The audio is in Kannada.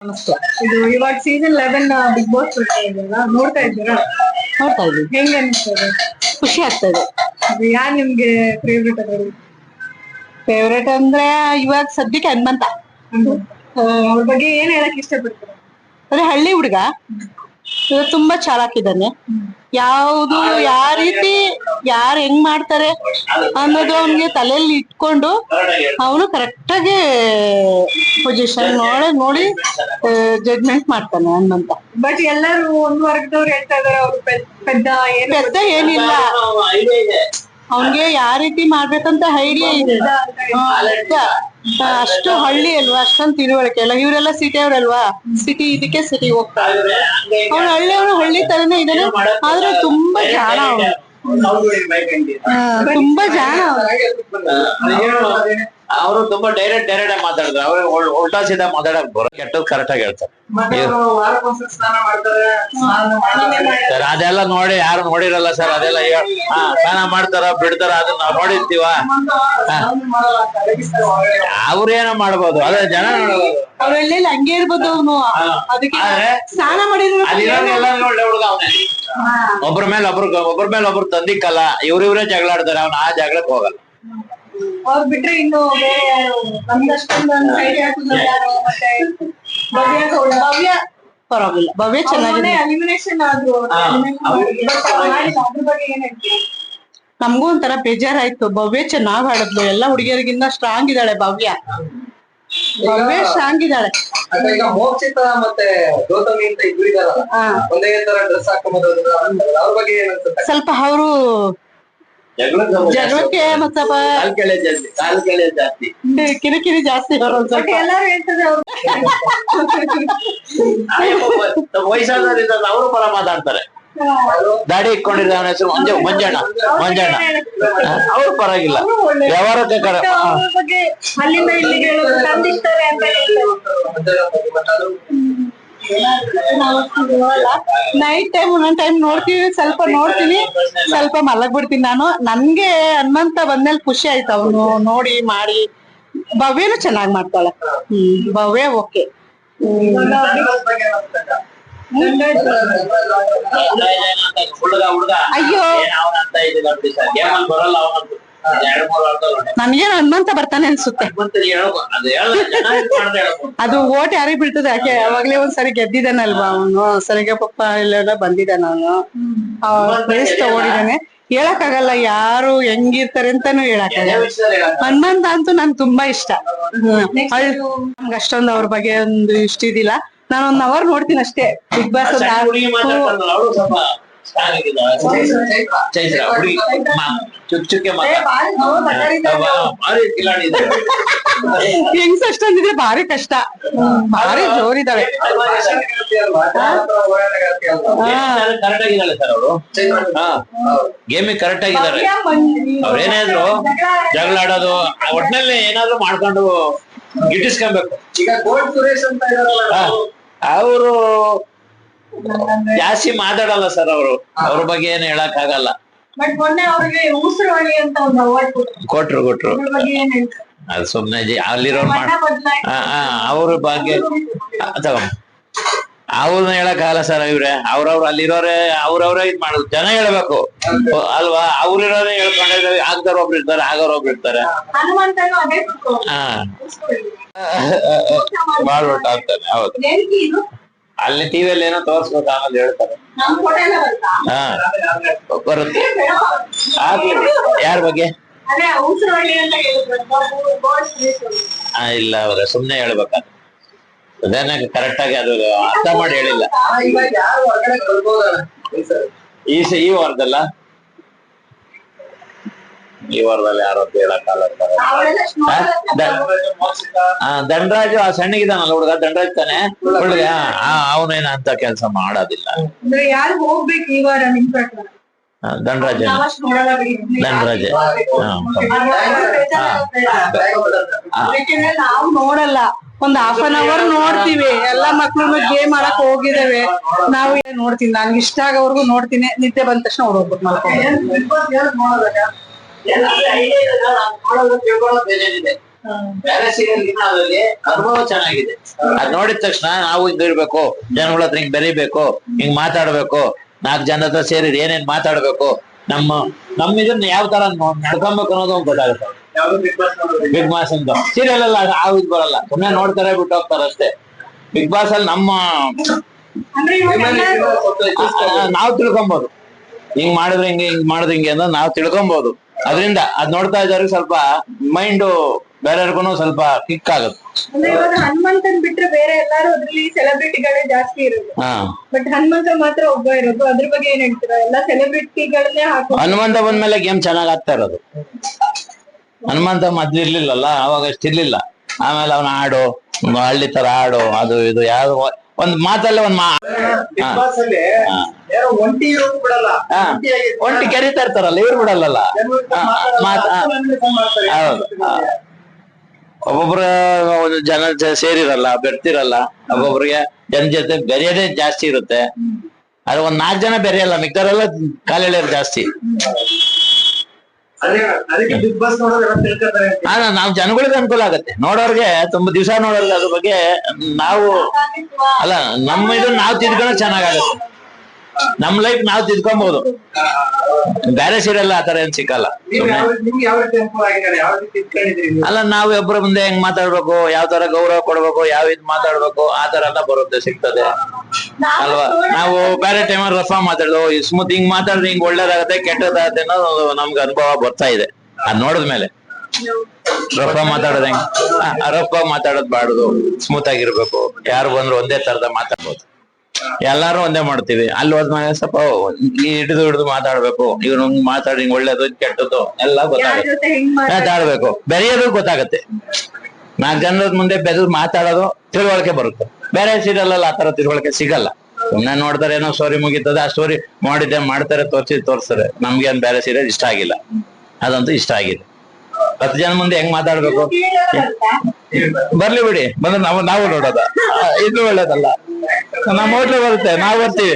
ನಮಸ್ತೆ. ಇದು ಇವಾಗ ಸೀಸನ್ ಲೆವೆನ್ ಬಿಗ್ ಬಾಸ್ ಬರ್ತಾ ಇದೆಯಲ್ಲ ನೋಡ್ತಾ ಇದ್ದೀರಾ? ನೋಡ್ತಾ ಇದ್ದೀವಿ. ಹೆಂಗ್ ಅನಿಸ್ತದೆ? ಖುಷಿ ಆಗ್ತದೆ ಯಾರು ಯಾರ್ ನಿಮ್ಗೆ ಫೇವ್ರೇಟ್ ಅದರಲ್ಲಿ ಫೇವ್ರೇಟ್ ಅಂದ್ರೆ ಇವಾಗ ಸದ್ಯಕ್ಕೆ ಹನುಮಂತ. ಅವ್ರ ಬಗ್ಗೆ ಏನ್ ಹೇಳಕ್ ಇಷ್ಟಪಡ್ತೀರಾ? ಅಂದ್ರೆ ಹಳ್ಳಿ ಹುಡುಗ. ಇವಾಗ ತುಂಬಾ ಚಾಲಾಕಿದ್ದಾನೆ ಯಾವ್ದು ಯಾವ ರೀತಿ ಯಾರು ಹೆಂಗ್ ಮಾಡ್ತಾರೆ ಅನ್ನೋದು ಅವನ್ಗೆ ತಲೆಯಲ್ಲಿ ಇಟ್ಕೊಂಡು ಅವನು ಕರೆಕ್ಟ್ ಆಗಿ ಪೊಸಿಷನ್ ನೋಡಿ ನೋಡಿ ಜಡ್ಜ್ಮೆಂಟ್ ಮಾಡ್ತಾನೆ ಹನುಮಂತ. ಬಟ್ ಎಲ್ಲರೂ ಒಂದ್ ವರ್ಗದವ್ರು ಹೇಳ್ತಾ ಇದಾರೆ ಅವ್ರು ಪೆದ್- ಪೆದ್ದ ಏನು ಪೆದ್ದ ಏನಿಲ್ಲ. ಅವನ್ಗೆ ಯಾವ ರೀತಿ ಮಾಡ್ಬೇಕಂತ ಐಡಿಯಾ. ಆ, ಅಷ್ಟು ಹಳ್ಳಿ ಅಲ್ವಾ? ಅಷ್ಟೊಂದು ತಿಳುವಳಿಕೆ. ಅಲ್ಲ ಇವರೆಲ್ಲ ಸಿಟಿ ಅವ್ರಲ್ವಾ? ಸಿಟಿ ಇದಕ್ಕೆ ಸಿಟಿ ಹೋಗ್ತಾರೆ ಅವ್ನು ಹಳ್ಳಿ ಅವನು ಹಳ್ಳಿ ತರನೇ ಇದ್ದಾನೆ ಆದ್ರೆ ತುಂಬಾ ಜಾಣ ಅವನು ತುಂಬಾ ಅವನು ಅವರು. ತುಂಬಾ ಡೈರೆಕ್ಟ್ ಡೈರೆಕ್ಟ್ ಮಾತಾಡಿದ್ರು. ಅವ್ರು ಉಲ್ಟಾ ಸೀದಾ ಮಾತಾಡಕ್ ಬರೋ ಕೆಟ್ಟದ್ ಕರೆಕ್ಟ್ ಆಗಿ ಹೇಳ್ತಾರೆ. ಸರ್ ಅದೆಲ್ಲ ನೋಡಿ ಯಾರು ನೋಡಿರಲ್ಲ ಸರ್ ಅದೆಲ್ಲ ಹಾ ಸ್ನಾನ ಮಾಡ್ತಾರ ಬಿಡ್ತಾರ ಅದನ್ನ ನಾವ್ ನೋಡಿರ್ತೀವ. ಅವ್ರೇನೋ ಮಾಡ್ಬೋದು. ಅದೇ ಜನ ನೋಡ್ಬೋದು ಹಂಗೆ ಇರ್ಬೋದು ಅವನು. ಸ್ನಾನ ಮಾಡಿದ್ರು ಹುಡುಗ ಅವನೇ. ಒಬ್ರ ಮೇಲೆ ಒಬ್ರು ಒಬ್ರ ಮೇಲೆ ಒಬ್ರು ತಂದಿಕ್ಕಲ್ಲ ಇವ್ರಿವ್ರೆ ಜಗಳ ಆಡ್ತಾರೆ ಅವ್ನ ಆ ಜಗಳಕ್ಕೆ ಹೋಗಲ್ಲ. ಅವ್ರು ಬಿಟ್ರೆ ಇನ್ನು ಭವ್ಯ ಪರವಾಗಿಲ್ಲ. ಭವ್ಯ ಚೆನ್ನಾಗಿದೆ ಎಲಿಮಿನೇಷನ್ ಆದ್ರು. ಹಾ, ಅವ್ರು But ಅದ್ರ ಬಗ್ಗೆ ಏನ್ ಹೇಳ್ತೀರಾ? ನಮಗೂ ಒಂಥರ ಬೇಜಾರಾಯ್ತು. ಭವ್ಯ ಚೆನ್ನಾಗ್ ಆಡಿದ್ಲು. ಎಲ್ಲ ಹುಡುಗಿಯರಿಗಿಂತ ಸ್ಟ್ರಾಂಗ್ ಇದ್ದಾಳೆ ಭವ್ಯ. ಭವ್ಯ ಹಂಗಿದ್ದಾರೆ ಅಂದ್ರೆ ಈಗ ಮೋಕ್ಷಿತ ಮತ್ತೆ ಗೌತಮಿ ಅಂತ ಇಬ್ರು ಇದಾರಲ್ಲ ಒಂದೇ ತರ ಡ್ರೆಸ್ ಹಾಕೊಂಬೋದು ಅವ್ರ ಬಗ್ಗೆ ಏನಂತ ಸ್ವಲ್ಪ ಅವರು ಜಗಳಕ್ಕೆ ಮತ್ತಪ್ಪ ಜಾಸ್ತಿ ಕಿರಿಕಿರಿ ಜಾಸ್ತಿ. ಅವ್ರು ಒಂದ್ ಬಟ್ ಸ್ವಲ್ಪ ಎಲ್ಲಾರು ಹೇಳ್ತಾರೆ ಅವ್ರು. ವಯಸ್ಸಾದವರಿಂದ ಅವರು ಪರ ಮಾತಾಡ್ತಾರೆ. ದಾಡಿ ಇಟ್ಕೊಂಡಿರೋ ಅವನ ಹೆಸರು ಮಂಜ ಮಂಜಣ್ಣ ಮಂಜಣ್ಣ. ಅವ್ರು ಪರವಾಗಿಲ್ಲ. ವ್ಯವಹಾರಕ್ಕೆ ಕರ ನೈಟ್ ಟೈಮ್ ಒಂದೊಂದ್ ಟೈಮ್ ನೋಡ್ತೀವಿ ಸ್ವಲ್ಪ ನೋಡ್ತೀನಿ ಸ್ವಲ್ಪ ಮಲಗ್ ಬಿಡ್ತೀನಿ ನಾನು. ನನ್ಗೆ ಹನುಮಂತ ಬಂದ್ಮೇಲೆ ಖುಷಿ ಆಯ್ತು ಅವನು ನೋಡಿ ಮಾಡಿ. ಭವ್ಯನು ಚೆನ್ನಾಗಿ ಮಾಡ್ತಾಳೆ. ಹ್ಮ್ ಭವ್ಯ ಓಕೆ ಅಯ್ಯೋ. ನನ್ಗೇನು ಹನುಮಂತ ಬರ್ತಾನೆ ಅನ್ಸುತ್ತೆ. ಹೇಳ್ಕೊ ಅದು ಓಟ್ ಯಾರಿಗ್ ಬೀಳ್ತದೆ? ಯಾಕೆ? ಅವಾಗ್ಲೇ ಒಂದ್ಸರಿ ಗೆದ್ದಿದ್ದಾನಲ್ವಾ ಅವನು? ಸರಿಗೆ ಪಪ್ಪ ಇಲ್ಲೆಲ್ಲ ಬಂದಿದ್ದಾನ ಅವನು ಪ್ರೈಸ್ ತಗೊಂಡಿದ್ದಾನೆ. ಹೇಳಕ್ಕಾಗಲ್ಲ, ಯಾರು ಹೆಂಗಿರ್ತಾರೆ ಅಂತಾನು ಹೇಳಕ್. ಹನುಮಂತ ಅಂತೂ ನನ್ ತುಂಬಾ ಇಷ್ಟ. ಅಷ್ಟೊಂದು ಅವ್ರ ಬಗ್ಗೆ ಒಂದು ಇಷ್ಟ ಇದಿಲ್ಲ ನಾನು ಒಂದ್ ಅವರ್ ನೋಡ್ತೀನಿ ಅಷ್ಟೇ. Bigg Boss. ಹೆಂಗ್ಸ್ ಅಷ್ಟೊಂದಿದ್ರೆ ಭಾರಿ ಕಷ್ಟ. ಭಾರಿ ಜೋರಿದಾಳೆ. ಕರೆಕ್ಟ್ ಆಗಿದ್ದಾಳೆ ಸರ್ ಅವಳು? ಹಾ. ಗೇಮಿಗೆ ಕರೆಕ್ಟ್ ಆಗಿದ್ದಾರೆ ಅವ್ರೇನಾದ್ರು ಜಗಳ ಆಡೋದು ಒಟ್ನಲ್ಲಿ ಏನಾದ್ರು ಮಾಡ್ಕೊಂಡು ಗಿಟ್ಟಿಸ್ಕೊಬೇಕು. ಈಗ ಗೋಲ್ಡ್ ಸುರೇಶ್ ಅಂತ ಇದಾರಲ್ಲ ಅವರು ಜಾಸ್ತಿ ಮಾತಾಡಲ್ಲ ಸರ್ ಅವರು. ಅವ್ರ ಬಗ್ಗೆ ಏನು ಹೇಳಕ್ ಆಗಲ್ಲ ಬಟ್ ಮೊನ್ನೆ ಅವ್ರಿಗೆ ಉಸಿರುವಳಿ ಅಂತ ಒಂದು ಅವಾರ್ಡ್ ಕೊಟ್ಟರು ಕೊಟ್ರು ಕೊಟ್ರು. ಅದು ಸುಮ್ನೆ ಅಲ್ಲಿರೋ ಅವ್ರ ಬಗ್ಗೆ ಅವ್ರನ್ನ ಹೇಳಕ್ ಆಗಲ್ಲ ಸರ್ ಇವ್ರೆ. ಅವ್ರವ್ರ ಅಲ್ಲಿರೋರೆ ಅವ್ರವ್ರೆ ಇದ್ ಮಾಡುದು. ಜನ ಹೇಳ್ಬೇಕು. ಓ, ಅಲ್ವಾ ಅವ್ರಿರೋರೆ ಹೇಳ್ಕೊಂಡಿದ್ದಾರೆ ಆಗ್ದಾರ ಒಬ್ರು ಇರ್ತಾರೆ ಆಗೋರ್ ಒಬ್ರು ಇರ್ತಾರೆ. ಮಾಡ್ಬಿಟ್ಟ ಆಗ್ತಾನೆ ಹೌದು. ಅಲ್ಲಿ ಟಿವಿ ಅಲ್ಲಿ ಟಿವಿಯಲ್ಲಿ ಏನೋ ತೋರ್ಸ್ಬೇಕು ಆಮೇಲೆ ಹೇಳ್ತಾರೆ. ಹಾ. ಬರುತ್ತೆ. ಆಗ್ಲಿ ಯಾರ ಬಗ್ಗೆ? ಇಲ್ಲ ಅವ್ರೆ ಸುಮ್ನೆ ಹೇಳ್ಬೇಕಾದ್ರೆ. ಅದನ್ನ ಕರೆಕ್ಟ್ ಆಗಿ ಅದು ಅರ್ಥ ಮಾಡಿ ಹೇಳಿಲ್ಲ. ಈ ಈ ವಾರದಲ್ಲ? ಈ ವಾರದಲ್ಲಿ ಯಾರು ಹೇಳಕ್ಕಾಗಲ್ಲ ದಂಡರಾಜು ಆ ಸಣ್ಣಗಿದಾನಲ್ಲ ಹುಡುಗ? ದಂಡರಾಜ್ ತಾನೆ? ಹುಡುಗ ಅವನೇನ ಅಂತ ಕೆಲಸ ಮಾಡೋದಿಲ್ಲ. ಯಾರು ಹೋಗ್ಬೇಕು ಈ ವಾರ ನಿಮ್ ಧನರಾಜ. ಯಾಕೆಂದ್ರೆ ನಾವು ನೋಡಲ್ಲ. ಒಂದ್ ಹಾಫ್ ಅನ್ ಅವರ್ ನೋಡ್ತೀವಿ. ಎಲ್ಲಾ ಮಕ್ಳು ಗೇಮ್ ಆಡಕ್ ಹೋಗಿದಾವೆ ನಾವು ಏನ್ ನೋಡ್ತೀನಿ ನನ್ಗೆ ಇಷ್ಟ ಆಗೋವರೆಗೂ ನೋಡ್ತೀನಿ. ನಿದ್ದೆ ಬಂದ ತಕ್ಷಣ ಹೊಡೋಗ್ಬಿಟ್ಟು ಮಾಡ್ಕೊಂಡು ಅನುಭವ ಚೆನ್ನಾಗಿದೆ. ಅದ್ ನೋಡಿದ ತಕ್ಷಣ ನಾವು ಹಿಂಗ್ ಇರ್ಬೇಕು. ಜನಗಳ ಹತ್ರ ಹಿಂಗ್ ಬೆರಿಬೇಕು. ಹಿಂಗ್ ಮಾತಾಡ್ಬೇಕು. ನಾಲ್ಕು ಜನ ಹತ್ರ ಸೇರಿ ಏನೇನ್ ಮಾತಾಡ್ಬೇಕು? ನಮ್ಮ ನಮ್ಮ ಇದನ್ನ ಯಾವ ತರ ನಡ್ಕೊಬೇಕು ಅನ್ನೋದು ಗೊತ್ತಾಗುತ್ತೆ. ಬಿಗ್ ಬಾಸ್ ಅಂತ. ಸೀರಿಯಲ್ ಎಲ್ಲ ಆ ಇದು ಬರಲ್ಲ. ಸುಮ್ಮನೆ ನೋಡ್ತಾರೆ, ಬಿಟ್ಟು ಹೋಗ್ತಾರೆ ಅಷ್ಟೇ. ಬಿಗ್ ಬಾಸ್ ಅಲ್ಲಿ ನಮ್ಮ ನಾವ್ ತಿಳ್ಕೊಬಹುದು ಹಿಂಗ್ ಮಾಡಿದ್ರೆ ಹಿಂಗೆ, ಹಿಂಗ್ ಮಾಡಿದ್ರೆ ಹಿಂಗೆ ಅಂತ ನಾವ್ ತಿಳ್ಕೊಬಹುದು ಅದರಿಂದ ಅದ್ ನೋಡ್ತಾ ಇದ್ದವ್ರಿಗೆ ಸ್ವಲ್ಪ ಮೈಂಡ್ ಬೇರೆಯವ್ರಿಗೂ ಸ್ವಲ್ಪ ಕಿಕ್ ಆಗುತ್ತೆ. ಅದ್ರಲ್ಲಿ ಸೆಲೆಬ್ರಿಟಿಗಳೇ ಜಾಸ್ತಿ ಇರೋದು. ಹಾ. ಬಟ್ ಹನುಮಂತ ಮಾತ್ರ ಒಬ್ಬ ಇರೋದು. ಅದ್ರ ಬಗ್ಗೆ ಏನ್ ಹೇಳ್ತೀರಾ? ಎಲ್ಲಾ ಸೆಲೆಬ್ರಿಟಿಗಳನ್ನೇ ಹಾಕೋ ಹನುಮಂತ ಬಂದ್ಮೇಲೆ ಗೇಮ್ ಚೆನ್ನಾಗ್ ಆಗ್ತಾ ಇರೋದು. ಹನುಮಂತ ಮೊದ್ಲು ಇರ್ಲಿಲ್ಲಲ್ಲ ಅವಾಗ ಅಷ್ಟಿರ್ಲಿಲ್ಲ. ಆಮೇಲೆ ಅವನ ಹಾಡು ಹಳ್ಳಿ ತರ ಹಾಡು ಅದು ಇದು ಯಾವ್ದು ಒಂದ್ ಮಾತಲ್ಲೇ ಒಂದ್ ಮಾ ಯಾರೋ ಒಂಟಿ ಇರೋದು ಬಿಡಲ್ಲ. ಹಾ. ಒಂಟಿ ಕರೀತಾ ಇರ್ತಾರಲ್ಲ ಇವ್ರು ಬಿಡಲ್ಲಲ್ಲ. ಹಾ, ಮಾತ್- ಹಾ. ಮಾಡ್ತಾರೆ. ಹೌದು. ಹಾ. ಒಬ್ಬೊಬ್ರ ಜನ ಜ- ಸೇರಿರಲ್ಲ ಬೆರ್ತಿರಲ್ಲ. ಒಬ್ಬೊಬ್ರಿಗೆ ಜನ ಜೊತೆ ಬೆರೆಯೋದೇ ಜಾಸ್ತಿ ಇರುತ್ತೆ. ಆದ್ರೆ ಒಂದ್ ನಾಲ್ಕು ಜನ ಬೆರೆಯಲ್ಲ ಮಿಕ್ಕರೆಲ್ಲ ಕಾಲೆಳೆಯೋರು ಜಾಸ್ತಿ. ಅದೇ ಅದಕ್ಕೆ ಬಿಗ್ ಬಾಸ್ ನೋಡೋದು ತಿಳ್ಕೊತಾರೆ ಅಂತ. ಆದ್ರೆ ನಾವು ಜನಗಳಿಗೆ ಅನುಕೂಲ ಆಗತ್ತೆ. ನೋಡೋರ್ಗೆ ತುಂಬಾ ದಿವಸ ನೋಡೋರ್ಗೆ ಅದ್ರ ಬಗ್ಗೆ ನಾವು ಅಲ್ಲ ನಮ್ಮ ಇದು ನಾವು ತಿದ್ಕೊಳ್ಳೋಕೆ ಚೆನ್ನಾಗಾಗತ್ತೆ ನಮ್ ಲೈಫ್ ನಾವ್ ತಿದ್ಕೊಬಹುದು ಬೇರೆ ಸೀರಿಯಲ್ ಆತರ ಏನ್ ಸಿಕ್ಕಲ್ಲ. ಅಲ್ಲ ನಾವ್ ಒಬ್ಬರ ಮುಂದೆ ಹೆಂಗ್ ಮಾತಾಡ್ಬೇಕು ಯಾವ ತರ ಗೌರವ ಕೊಡ್ಬೇಕು ಯಾವ ಇದ್ ಮಾತಾಡ್ಬೇಕು ಆತರ ತರ ಎಲ್ಲ ಬರುತ್ತೆ ಸಿಗ್ತದೆ. ಅಲ್ವಾ? ನಾವು ಬೇರೆ ಟೈಮ್ ರಫ ಮಾತಾಡೋದು ಸ್ಮೂತ್ ಹಿಂಗ್ ಮಾತಾಡಿದ್ರೆ ಹಿಂಗ್ ಒಳ್ಳೇದಾಗತ್ತೆ ಕೆಟ್ಟದಾಗತ್ತೆ ಅನ್ನೋದು ನಮ್ಗೆ ಅನುಭವ ಬರ್ತಾ ಇದೆ. ಅದ್ ನೋಡಿದ್ಮೇಲೆ. ರಫ ಮಾತಾಡೋದ್ ಹೆಂಗ್? ರಫ ಮಾತಾಡೋದ್ ಬಾಡುದು ಸ್ಮೂತ್ ಆಗಿರ್ಬೇಕು. ಯಾರು ಬಂದ್ರು ಒಂದೇ ತರದ ಮಾತಾಡ್ಬೋದು. ಎಲ್ಲಾರು ಒಂದೇ ಮಾಡ್ತೀವಿ. ಅಲ್ಲಿ ಹೋದ್ಮೇಲೆ ಸ್ವಲ್ಪ ಹಿಡಿದು ಹಿಡಿದು ಮಾತಾಡ್ಬೇಕು. ಇವ್ರು ಹಂಗ್ ಮಾತಾಡಿ ಹಿಂಗ್ ಒಳ್ಳೇದು ಕೆಟ್ಟದ್ದು ಎಲ್ಲ ಗೊತ್ತಾಗುತ್ತೆ. ಮಾತಾಡ್ಬೇಕು. ಬೆರೆಯೋದು ಗೊತ್ತಾಗತ್ತೆ. ನಾಲ್ಕು ಜನರದ ಮುಂದೆ ಬೆರೆದು ಮಾತಾಡೋದು ತಿಳುವಳಿಕೆ ಬರುತ್ತೆ. ಬೇರೆ ಸೀರಿಯಲ್ ಅಲ್ಲಿ ಆತರ ತಿಳುವಳಿಕೆ ಸಿಗಲ್ಲ. ಸುಮ್ನೆ ನೋಡ್ತಾರೆ ಏನೋ ಸ್ಟೋರಿ ಮುಗೀತದೆ ಆ ಸ್ಟೋರಿ ಮಾಡಿದ್ದೆ ಮಾಡ್ತಾರೆ ತೋರ್ಸಿ ತೋರ್ಸ್ತಾರೆ. ನಮ್ಗೆ ಏನ್ ಬೇರೆ ಸೀರಿಯಲ್ ಇಷ್ಟ ಆಗಿಲ್ಲ. ಅದಂತೂ ಇಷ್ಟ ಆಗಿದೆ. ಹತ್ತು ಜನ ಮುಂದೆ ಹೆಂಗ್ ಮಾತಾಡ್ಬೇಕು? ಬರ್ಲಿ ಬಿಡಿ, ಬಂದ್ರೆ ನಾವು ನಾವು ನೋಡೋದ. ಇದು ಒಳ್ಳೇದಲ್ಲ. ನಮ್ಮ ಹೋಟ್ಲು ಬರುತ್ತೆ, ನಾವು ಬರ್ತೀವಿ.